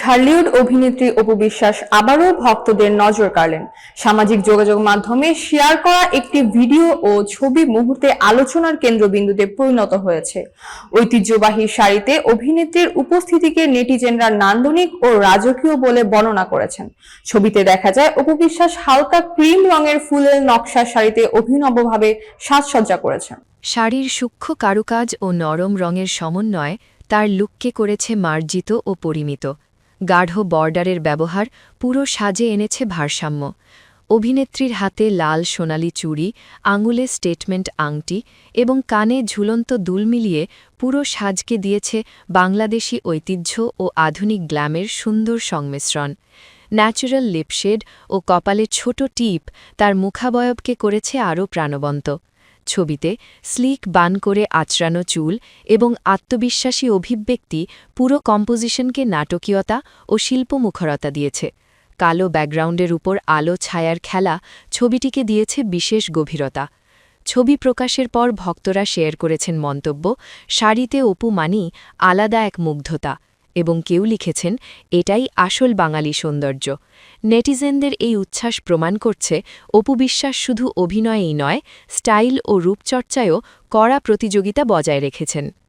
ঢালিউড অভিনেত্রী অপু বিশ্বাস আবারও ভক্তদের নজর কাড়লেন। সামাজিক যোগাযোগ মাধ্যমে শেয়ার করা একটি ভিডিও ও ছবি মুহূর্তে আলোচনার কেন্দ্রবিন্দুতে পরিণত হয়েছে। ঐতিহ্যবাহী শাড়িতে অভিনেত্রীর উপস্থিতিকে নেটিজেনরা নান্দনিক ও রাজকীয় বলে বর্ণনা করেছেন। ছবিতে দেখা যায়, অপু বিশ্বাস হালকা ক্রিম রঙের ফুলের নকশা শাড়িতে অভিনবভাবে সাজসজ্জা করেছেন। শাড়ির সূক্ষ্ম কারুকাজ ও নরম রঙের সমন্বয় তার লুককে করেছে মার্জিত ও পরিমিত। গাঢ় বর্ডারের ব্যবহার পুরো সাজে এনেছে ভারসাম্য। অভিনেত্রীর হাতে লাল সোনালি চুড়ি, আঙুলে স্টেটমেন্ট আংটি এবং কানে ঝুলন্ত দুল মিলিয়ে পুরো সাজকে দিয়েছে বাংলাদেশি ঐতিহ্য ও আধুনিক গ্ল্যামের সুন্দর সংমিশ্রণ। ন্যাচারাল লিপশেড ও কপালে ছোট টিপ তার মুখাবয়বকে করেছে আরও প্রাণবন্ত। ছবিতে স্লিক বান করে আচড়ানো চুল এবং আত্মবিশ্বাসী অভিব্যক্তি পুরো কম্পোজিশনকে নাটকীয়তা ও শিল্পমুখরতা দিয়েছে। কালো ব্যাকগ্রাউন্ডের উপর আলো ছায়ার খেলা ছবিটিকে দিয়েছে বিশেষ গভীরতা। ছবি প্রকাশের পর ভক্তরা শেয়ার করেছেন মন্তব্য, শাড়িতে অপু মানি আলাদা এক মুগ্ধতা। এবং কেউ লিখেছেন, এটাই আসল বাঙালি সৌন্দর্য। নেটিজেনদের এই উচ্ছ্বাস প্রমাণ করছে, অপু বিশ্বাস শুধু অভিনয়েই নয়, স্টাইল ও রূপচর্চায়ও কড়া প্রতিযোগিতা বজায় রেখেছেন।